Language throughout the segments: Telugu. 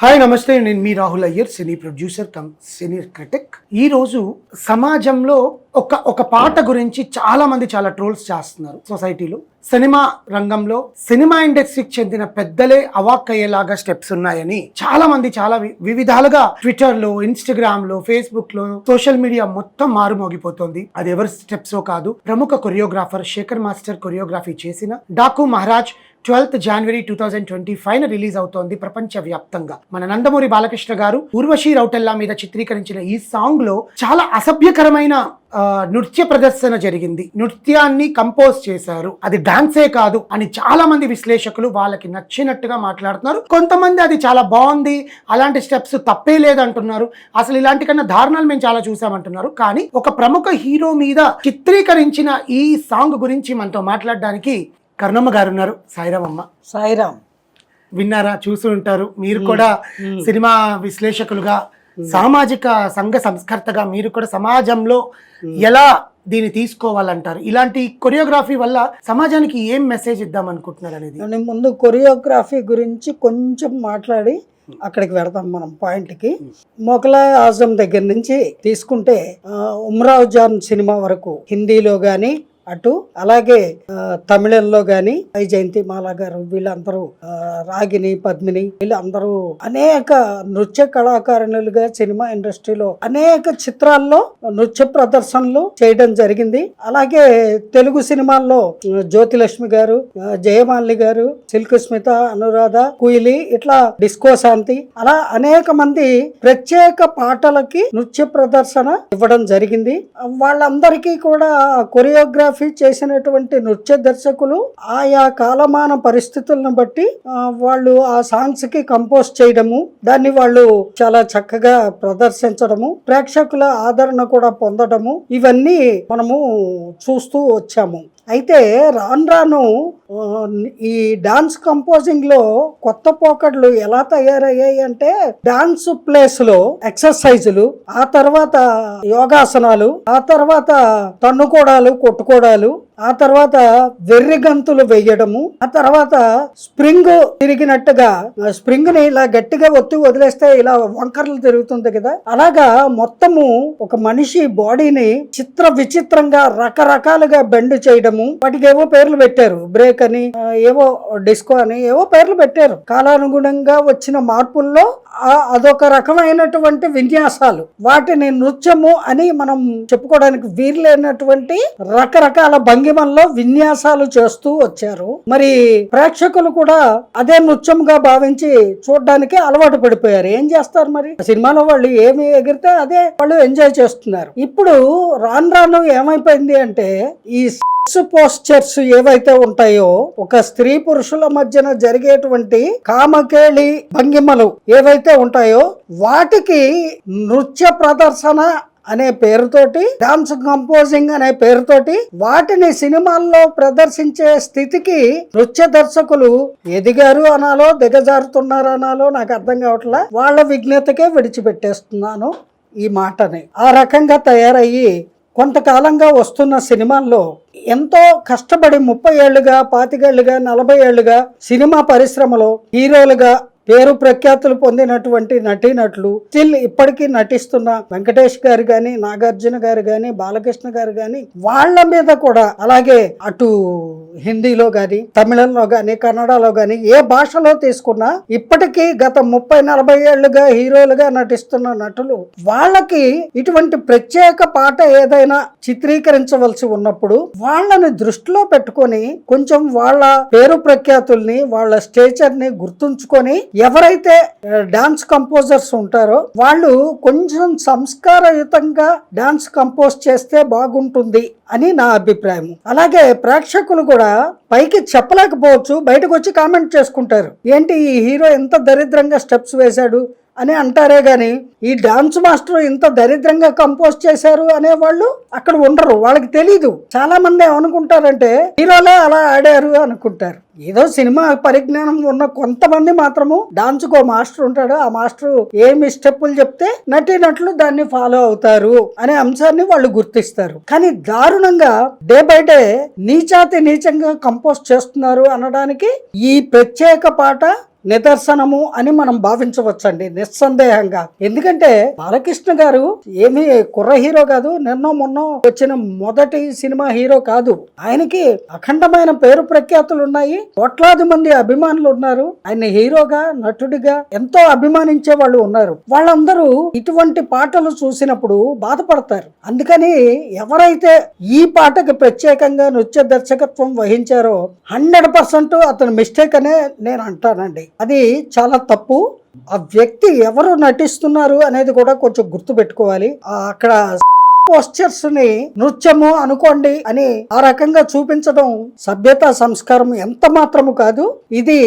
హాయ్ నమస్తే నేను మీ Rahul Iyer cine producer cum cine critic. ఈ రోజు సమాజంలో ఒక ఒక పాట గురించి చాలా మంది చాలా ట్రోల్స్ చేస్తున్నారు సొసైటీలో. సినిమా రంగంలో సినిమా ఇండస్ట్రీకి చెందిన పెద్దలే అవాక్ అయ్యేలాగా స్టెప్స్ ఉన్నాయని చాలా మంది చాలా వి- వివిధాలుగా ట్విట్టర్లో ఇన్స్టాగ్రామ్లో ఫేస్బుక్లో సోషల్ మీడియా మొత్తం మారుమోగిపోతుంది అది ఎవరి స్టెప్సో కాదు. ప్రముఖ కొరియోగ్రాఫర్ శేఖర్ మాస్టర్ కొరియోగ్రఫీ చేసిన Daaku Maharaaj twelfth January two thousand twenty five release అవుతోంది ప్రపంచ వ్యాప్తంగా మన నందమూరి బాలకృష్ణ గారు ఊర్వశి రౌటెల్లా మీద చిత్రీకరించిన ఈ సాంగ్లో చాలా అసభ్యకరమైన నృత్య ప్రదర్శన జరిగింది. నృత్యాన్ని కంపోజ్ చేశారు. అది డాన్సే కాదు అని చాలా మంది విశ్లేషకులు వాళ్ళకి నచ్చినట్టుగా మాట్లాడుతున్నారు. కొంతమంది అది చాలా బాగుంది అలాంటి స్టెప్స్ తప్పే లేదంటున్నారు. అసలు ఇలాంటి కన్నా దారుణాలు మేము చాలా చూసామంటున్నారు. కానీ ఒక ప్రముఖ హీరో మీద చిత్రీకరించిన ఈ సాంగ్ గురించి మనతో మాట్లాడడానికి కర్ణమ్మ గారు ఉన్నారు. సాయిరామమ్మ. సాయిరామ్. విన్నారా? చూసి ఉంటారు. మీరు కూడా సినిమా విశ్లేషకులుగా సామాజిక సంఘ సంస్కర్తగా మీరు కూడా సమాజంలో ఎలా దీన్ని తీసుకోవాలంటారు? ఇలాంటి కొరియోగ్రఫీ వల్ల సమాజానికి ఏం మెసేజ్ ఇద్దాం అనుకుంటున్నారు అనేది? నేను ముందు కొరియోగ్రఫీ గురించి కొంచెం మాట్లాడి అక్కడికి వెడతాం మనం పాయింట్కి. మొఘలా ఆజం దగ్గర నుంచి తీసుకుంటే ఉమ్రావ్ జాన్ సినిమా వరకు హిందీలో కానీ అటు అలాగే తమిళంలో గాని ఐ జయంతి మాలా గారు వీళ్ళందరూ రాగిని పద్మిని వీళ్ళందరూ అనేక నృత్య కళాకారులుగా సినిమా ఇండస్ట్రీలో అనేక చిత్రాల్లో నృత్య ప్రదర్శనలు చేయడం జరిగింది. అలాగే తెలుగు సినిమాల్లో జ్యోతిలక్ష్మి గారు జయమాలిని గారు సిల్క్ స్మిత అనురాధ కుయిలి ఇట్లా డిస్కో శాంతి అలా అనేక మంది ప్రత్యేక పాటలకి నృత్య ప్రదర్శన ఇవ్వడం జరిగింది. వాళ్ళందరికీ కూడా కొరియోగ్రఫీ చేసినటువంటి నృత్య దర్శకులు ఆయా కాలమాన పరిస్థితులను బట్టి వాళ్ళు ఆ సాంగ్స్కి కంపోజ్ చేయడము దాన్ని వాళ్ళు చాలా చక్కగా ప్రదర్శించడము ప్రేక్షకుల ఆదరణ కూడా పొందడము ఇవన్నీ మనము చూస్తూ వచ్చాము. అయితే రాను రాను ఈ డాన్స్ కంపోజింగ్లో కొత్త పోకడ్లు ఎలా తయారయ్యాయి అంటే డాన్స్ ప్లేస్లో ఎక్సర్సైజులు ఆ తర్వాత యోగాసనాలు ఆ తర్వాత తన్నుకోడాలు కొట్టుకోడాలు ఆ తర్వాత వెర్రి గంతులు వేయడము ఆ తర్వాత స్ప్రింగ్ తిరిగినట్టుగా స్ప్రింగ్ని ఇలా గట్టిగా ఒత్తి వదిలేస్తే ఇలా వంకర్లు తిరుగుతుంది కదా. అలాగా మొత్తము ఒక మనిషి బాడీని చిత్ర విచిత్రంగా రకరకాలుగా బెండ్ చేయడం చేయడము వాటికి ఏవో పేర్లు పెట్టారు. బ్రేక్ అని ఏవో డిస్కో అని ఏవో పేర్లు పెట్టారు. కాలానుగుణంగా వచ్చిన మార్పుల్లో అదొక రకమైనటువంటి విన్యాసాలు. వాటిని నృత్యము అని మనం చెప్పుకోవడానికి వీర్లేనటువంటి రకరకాల భంగిమల్లో విన్యాసాలు చేస్తూ వచ్చారు. మరి ప్రేక్షకులు కూడా అదే నృత్యంగా భావించి చూడడానికి అలవాటు పడిపోయారు. ఏం చేస్తారు మరి? సినిమాలో వాళ్ళు ఏమి ఎగిరితే అదే వాళ్ళు ఎంజాయ్ చేస్తున్నారు. ఇప్పుడు రాను రాను ఏమైపోయింది అంటే ఈ పోస్చర్స్ ఏవైతే ఉంటాయో ఒక స్త్రీ పురుషుల మధ్యన జరిగేటువంటి కామకేళి భంగిమలు ఏవైతే ఉంటాయో వాటికి నృత్య ప్రదర్శన అనే పేరుతోటి డాన్స్ కంపోజింగ్ అనే పేరుతోటి వాటిని సినిమాల్లో ప్రదర్శించే స్థితికి నృత్య దర్శకులు ఎదిగారు అనాలో దిగజారుతున్నారు అనాలో నాకు అర్థం కావట్లా? వాళ్ళ విజ్ఞతకే విడిచిపెట్టేస్తున్నాను ఈ మాటని. ఆ రకంగా తయారయ్యి కొంతకాలంగా వస్తున్న సినిమాల్లో ఎంతో కష్టపడి ముప్పై ఏళ్ళుగా పాతికేళ్ళుగా నలభై ఏళ్ళుగా సినిమా పరిశ్రమలో హీరోలుగా పేరు ప్రఖ్యాతులు పొందినటువంటి నటీనటులు స్టిల్ ఇప్పటికీ నటిస్తున్న వెంకటేష్ గారు కానీ నాగార్జున గారు కానీ బాలకృష్ణ గారు కానీ వాళ్ళ మీద కూడా అలాగే అటు హిందీలో కానీ తమిళంలో కానీ కన్నడలో కానీ ఏ భాషలో తీసుకున్నా ఇప్పటికీ గత ముప్పై నలభై ఏళ్ళుగా హీరోలుగా నటిస్తున్న నటులు వాళ్ళకి ఇటువంటి ప్రత్యేక పాట ఏదైనా చిత్రీకరించవలసి ఉన్నప్పుడు వాళ్ళని దృష్టిలో పెట్టుకొని కొంచెం వాళ్ళ పేరు ప్రఖ్యాతుల్ని వాళ్ళ స్టేచర్ని గుర్తుంచుకొని ఎవరైతే డాన్స్ కంపోజర్స్ ఉంటారో వాళ్ళు కొంచెం సంస్కారయుతంగా డాన్స్ కంపోజ్ చేస్తే బాగుంటుంది అని నా అభిప్రాయం అలాగే ప్రేక్షకులు కూడా పైకి చెప్పలేకపోవచ్చు బయటకు వచ్చి కామెంట్ చేసుకుంటారు. ఏంటి ఈ హీరో ఎంత దరిద్రంగా స్టెప్స్ వేశాడు అని అంటారే కానీ ఈ డాన్స్ మాస్టర్ ఇంత దరిద్రంగా కంపోజ్ చేశారు అనే వాళ్ళు అక్కడ ఉండరు. వాళ్ళకి తెలీదు. చాలా మంది ఏమనుకుంటారంటే హీరోలే అలా ఆడారు అనుకుంటారు. ఏదో సినిమా పరిజ్ఞానం ఉన్న కొంతమంది మాత్రము డాన్స్ కో మాస్టర్ ఉంటాడు. ఆ మాస్టర్ ఏమి స్టెప్పులు చెప్తే నటినట్లు దాన్ని ఫాలో అవుతారు అనే అంశాన్ని వాళ్ళు గుర్తిస్తారు. కానీ దారుణంగా డే బై డే నీచాతి నీచంగా కంపోజ్ చేస్తున్నారు అనడానికి ఈ ప్రత్యేక పాట నిదర్శనము అని మనం భావించవచ్చండి నిస్సందేహంగా. ఎందుకంటే బాలకృష్ణ గారు ఏమి కుర్ర హీరో కాదు నిన్నో మొన్నో వచ్చిన మొదటి సినిమా హీరో కాదు. ఆయనకి అఖండమైన పేరు ప్రఖ్యాతులు ఉన్నాయి కోట్లాది మంది అభిమానులు ఉన్నారు. ఆయన హీరోగా నటుడిగా ఎంతో అభిమానించే వాళ్ళు ఉన్నారు. వాళ్ళందరూ ఇటువంటి పాటలు చూసినప్పుడు బాధపడతారు. అందుకని ఎవరైతే ఈ పాటకి ప్రత్యేకంగా నృత్య దర్శకత్వం వహించారో హండ్రెడ్ పర్సెంట్ అతని మిస్టేక్ అనే నేను అంటానండి. అది చాలా తప్పు. ఆ వ్యక్తి ఎవరు నటిస్తున్నారు అనేది కూడా కొంచెం గుర్తు పెట్టుకోవాలి అక్కడ పోస్చర్స్ని నృత్యము అనుకోండి అని ఆ రకంగా చూపించడం సభ్యత సంస్కారం ఎంత మాత్రము కాదు. ఇది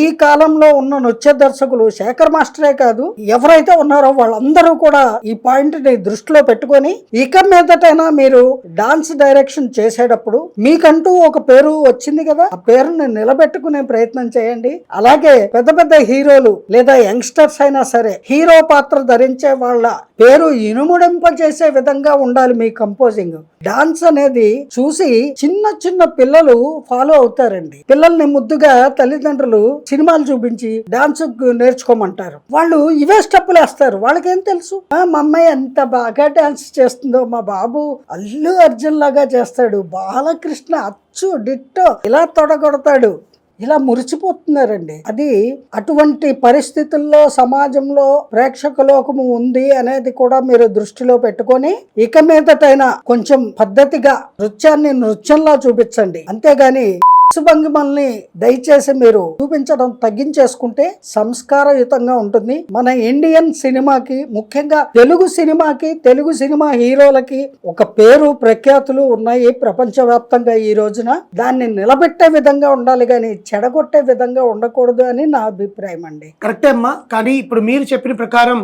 ఈ కాలంలో ఉన్న నృత్య దర్శకులు శేఖర్ మాస్టరే కాదు ఎవరైతే ఉన్నారో వాళ్ళందరూ కూడా ఈ పాయింట్ని దృష్టిలో పెట్టుకొని ఇక మీదటైనా మీరు డాన్స్ డైరెక్షన్ చేసేటప్పుడు మీకంటూ ఒక పేరు వచ్చింది కదా ఆ పేరుని నిలబెట్టుకునే ప్రయత్నం చేయండి. అలాగే పెద్ద పెద్ద హీరోలు లేదా యంగ్స్టర్స్ అయినా సరే హీరో పాత్ర ధరించే వాళ్ళ పేరు ఇనుముడింపజేసే విధంగా ఉండాలి మీ కంపోజింగ్. డాన్స్ అనేది చూసి చిన్న చిన్న పిల్లలు ఫాలో అవుతారండి. పిల్లల్ని ముద్దుగా తల్లిదండ్రులు సినిమాలు చూపించి డాన్స్ నేర్చుకోమంటారు. వాళ్ళు ఇవే స్టెప్పులు వేస్తారు. వాళ్ళకేం తెలుసు? మా అమ్మాయి ఎంత బాగా డాన్స్ చేస్తుందో మా బాబు అల్లు అర్జున్ లాగా చేస్తాడు. బాలకృష్ణ అచ్చు డిట్టో ఇలా తొడగొడతాడు. ఇలా మురిసిపోతున్నారండి. అది అటువంటి పరిస్థితుల్లో సమాజంలో ప్రేక్షక లోకము ఉంది అనేది కూడా మీరు దృష్టిలో పెట్టుకొని ఇక మీదటైనా కొంచెం పద్ధతిగా నృత్యాన్ని నృత్యంలా చూపించండి. అంతేగాని భంగిమల్ని దయచేసి మీరు చూపించడం తగ్గించేసుకుంటే సంస్కారయుతంగా ఉంటుంది. మన ఇండియన్ సినిమాకి ముఖ్యంగా తెలుగు సినిమాకి తెలుగు సినిమా హీరోలకి ఒక పేరు ప్రఖ్యాతులు ఉన్నాయి ప్రపంచవ్యాప్తంగా ఈ రోజున. దాన్ని నిలబెట్టే విధంగా ఉండాలి కానీ చెడగొట్టే విధంగా ఉండకూడదు అని నా అభిప్రాయం అండి. కరెక్టే అమ్మా. కానీ ఇప్పుడు మీరు చెప్పిన ప్రకారం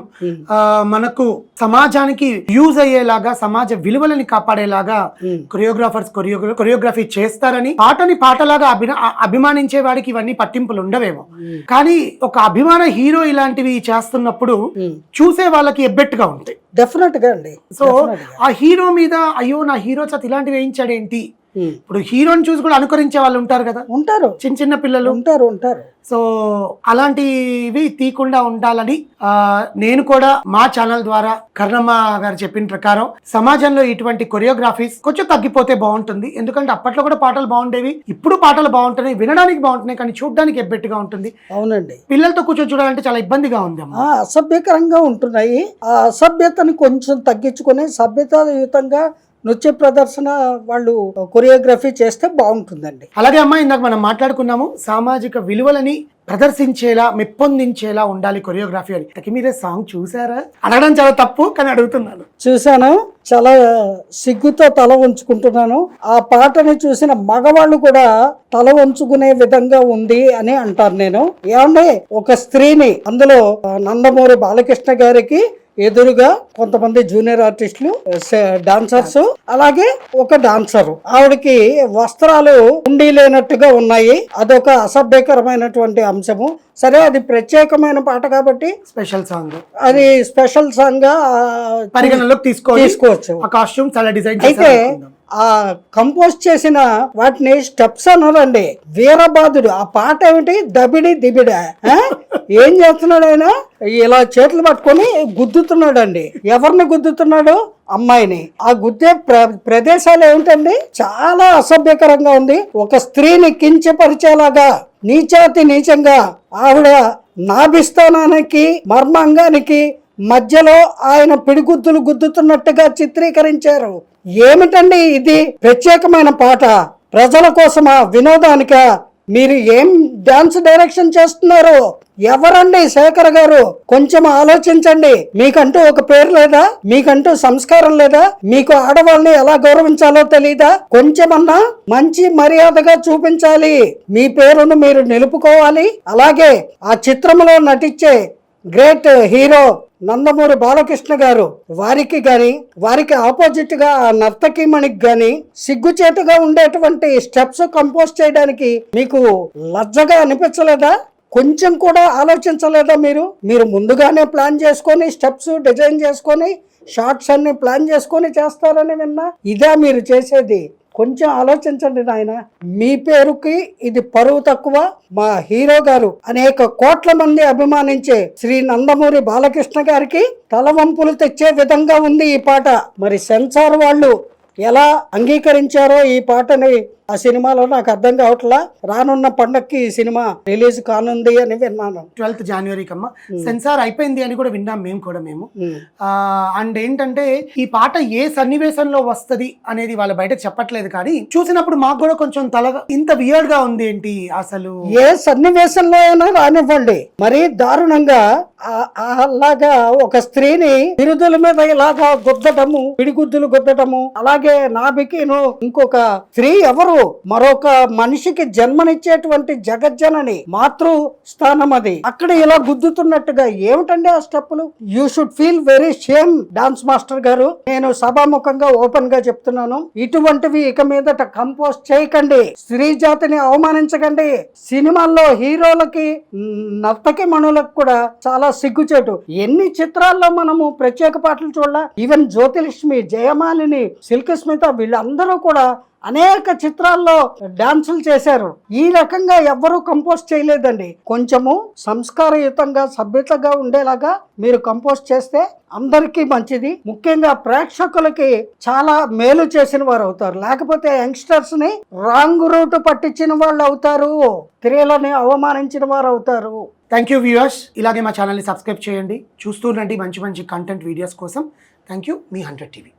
మనకు సమాజానికి యూజ్ అయ్యేలాగా సమాజ విలువలని కాపాడేలాగా. కొరియోగ్రాఫర్స్ కొరియోగ్రా కొరియోగ్రఫీ చేస్తారని పాటని పాటలాగా అభిన అ- అభిమానించే వాడికి ఇవన్నీ పట్టింపులు ఉండవేమో కానీ ఒక అభిమాన హీరో ఇలాంటివి చేస్తున్నప్పుడు. చూసే వాళ్ళకి ఎబ్బెట్టుగా ఉంటాయి డెఫినెట్గా అండి సో. ఆ హీరో మీద అయ్యో నా హీరో చేత ఇలాంటివి వేయించాడేంటి. ఇప్పుడు హీరోని చూసి కూడా అనుకరించే వాళ్ళు ఉంటారు కదా. ఉంటారు. చిన్న చిన్న పిల్లలు. ఉంటారు ఉంటారు. సో అలాంటివి తీయకుండా ఉండాలని నేను కూడా మా ఛానల్ ద్వారా కర్ణమ్మ గారు చెప్పిన ప్రకారం సమాజంలో ఇటువంటి కొరియోగ్రఫీస్ కొంచెం తగ్గిపోతే బాగుంటుంది. ఎందుకంటే అప్పట్లో కూడా పాటలు బాగుండేవి. ఇప్పుడు పాటలు బాగుంటున్నాయి వినడానికి బాగుంటున్నాయి కానీ చూడడానికి ఎబ్బెట్టుగా ఉంటుంది. అవునండి. పిల్లలతో కూర్చొని చూడాలంటే చాలా ఇబ్బందిగా ఉంది అసభ్యకరంగా ఉంటున్నాయి. ఆ అసభ్యతని కొంచెం తగ్గించుకొని సభ్యతాయుతంగా నృత్య ప్రదర్శన వాళ్ళు కొరియోగ్రఫీ చేస్తే బాగుంటుందండి. అలాగే అమ్మా ఇందాక మనం మాట్లాడుకున్నాము సామాజిక విలువలని ప్రదర్శించేలా మెప్పొందించేలా ఉండాలి కొరియోగ్రఫీ అని. మీరే సాంగ్ చూసారా? అడగడం చాలా తప్పు కానీ అడుగుతున్నాను. చూశాను చాలా సిగ్గుతో తల ఉంచుకుంటున్నాను ఆ పాటని చూసిన మగవాళ్ళు కూడా తల ఉంచుకునే విధంగా ఉంది అని అంటాను నేను. ఏమంటే ఒక స్త్రీని అందులో నందమూరి బాలకృష్ణ గారికి ఎదురుగా కొంతమంది జూనియర్ ఆర్టిస్టులు డాన్సర్స్ అలాగే ఒక డాన్సర్. ఆవిడకి వస్త్రాలు ఉండి లేనట్టుగా ఉన్నాయి. అదొక అసభ్యకరమైనటువంటి అంశము. సరే అది ప్రత్యేకమైన పాట కాబట్టి స్పెషల్ సాంగ్. అది స్పెషల్ సాంగ్ పరిగణలోకి తీసుకోవాలి. తీసుకోవచ్చు. ఆ కాస్ట్యూమ్ చాలా డిజైన్ అయితే ఆ కంపోజ్ చేసిన వాటిని స్టెప్స్ అన్నారండి. వీరబాదుడు ఆ పాట ఏమిటి? దబిడి దిబిడ. ఏం చేస్తున్నాడు ఆయన? ఇలా చేతులు పట్టుకొని గుద్దుతున్నాడండి. ఎవరిని గుద్దుతున్నాడు? అమ్మాయిని. ఆ గుద్దే ప్ర ప్రదేశాలు ఏమిటండి? చాలా అసభ్యకరంగా ఉంది. ఒక స్త్రీని కించపరిచేలాగా నీచాతి నీచంగా ఆవిడ నాభిస్థానానికి మర్మాంగానికి మధ్యలో ఆయన పిడిగుద్దులు గుద్దుతున్నట్టుగా చిత్రీకరించారు. ఏమిటండి ఇది? ప్రత్యేకమైన పాట. ప్రజల కోసమా వినోదానిక? మీరు ఏం డాన్స్ డైరెక్షన్ చేస్తున్నారు? ఎవరండి శేఖర్ గారు? కొంచెం ఆలోచించండి. మీకంటూ ఒక పేరు లేదా? మీకంటూ సంస్కారం లేదా? మీకు ఆడవాళ్ళని ఎలా గౌరవించాలో తెలీదా? కొంచెమన్నా మంచి మర్యాదగా చూపించాలి. మీ పేరును మీరు నిలుపుకోవాలి. అలాగే ఆ చిత్రంలో నటించే గ్రేట్ హీరో నందమూరి బాలకృష్ణ గారు. వారికి గాని వారికి ఆపోజిట్గా ఆ నర్తకిమణికి గాని సిగ్గుచేటుగా ఉండేటువంటి స్టెప్స్ కంపోజ్ చేయడానికి మీకు లజ్జగా అనిపించలేదా? కొంచెం కూడా ఆలోచించలేదా మీరు? మీరు ముందుగానే ప్లాన్ చేసుకొని స్టెప్స్ డిజైన్ చేసుకొని షార్ట్స్ అన్ని ప్లాన్ చేసుకొని చేస్తారని విన్నా. ఇదే మీరు చేసేది. కొంచెం ఆలోచించండి నాయన. మీ పేరుకి ఇది పరువు తక్కువ. మా హీరో గారు అనేక కోట్ల మంది అభిమానించే శ్రీ నందమూరి బాలకృష్ణ గారికి తలవంపులు తెచ్చే విధంగా ఉంది ఈ పాట. మరి సెన్సార్ వాళ్ళు ఎలా అంగీకరించారో ఈ పాటని ఆ సినిమాలో నాకు అర్థం కావట్లా? రానున్న పండక్కి ఈ సినిమా రిలీజ్ కానుంది అని విన్నాను. ట్వెల్త్ జనవరికి అమ్మ సెన్సార్ అయిపోయింది అని కూడా విన్నాం మేము కూడా మేము. అండ్ ఏంటంటే ఈ పాట ఏ సన్నివేశంలో వస్తది అనేది వాళ్ళు బయటకు చెప్పట్లేదు కానీ చూసినప్పుడు మాకు కూడా కొంచెం తల ఇంత వియర్డ్గా ఉంది ఏంటి అసలు? ఏ సన్నివేశంలో అయినా రానివ్వండి. మరీ దారుణంగా అలాగా ఒక స్త్రీని బిరుదుల మీద ఇలాగా గుద్దటము పిడిగుద్దులు గుద్దటము అలాగే నాభికిను ఇంకొక స్త్రీ ఎవరు మరొక మనిషికి జన్మనిచ్చేటువంటి జగజ్జనని మాతృ స్థానం అది. అక్కడ ఇలా గుద్దుతున్నట్టుగా ఏమిటండి ఆ స్టెప్పులు? You should feel very shame dance master గారు. నేను సభాముఖంగా ఓపెన్గా చెప్తున్నాను. ఇటువంటివి ఇక మీదట కంపోజ్ చేయకండి. స్త్రీ జాతిని అవమానించకండి. సినిమాల్లో హీరోలకి నర్తకి మణులకు కూడా చాలా సిగ్గుచేటు. ఎన్ని చిత్రాల్లో మనము ప్రత్యేక పాటలు చూడాల? ఈవెన్ జ్యోతిలక్ష్మి జయమాలిని సిల్క్ స్మిత వీళ్ళందరూ కూడా అనేక చిత్రాల్లో డాన్సులు చేశారు. ఈ రకంగా ఎవ్వరూ కంపోజ్ చేయలేదండి. కొంచెము సంస్కారయుతంగా సభ్యతగా ఉండేలాగా మీరు కంపోజ్ చేస్తే అందరికీ మంచిది. ముఖ్యంగా ప్రేక్షకులకి చాలా మేలు చేసిన వారు అవుతారు. లేకపోతే యంగ్స్టర్స్ని రాంగ్ రూట్ పట్టించిన వాళ్ళు అవుతారు. స్త్రీలని అవమానించిన వారు అవుతారు. థ్యాంక్ యూ వ్యూయర్స్ ఇలాగే మా ఛానల్ని సబ్స్క్రైబ్ చేయండి. చూస్తూ మంచి మంచి కంటెంట్ వీడియోస్ కోసం. థ్యాంక్ యూ మీ హండ్రెడ్ టీవీ.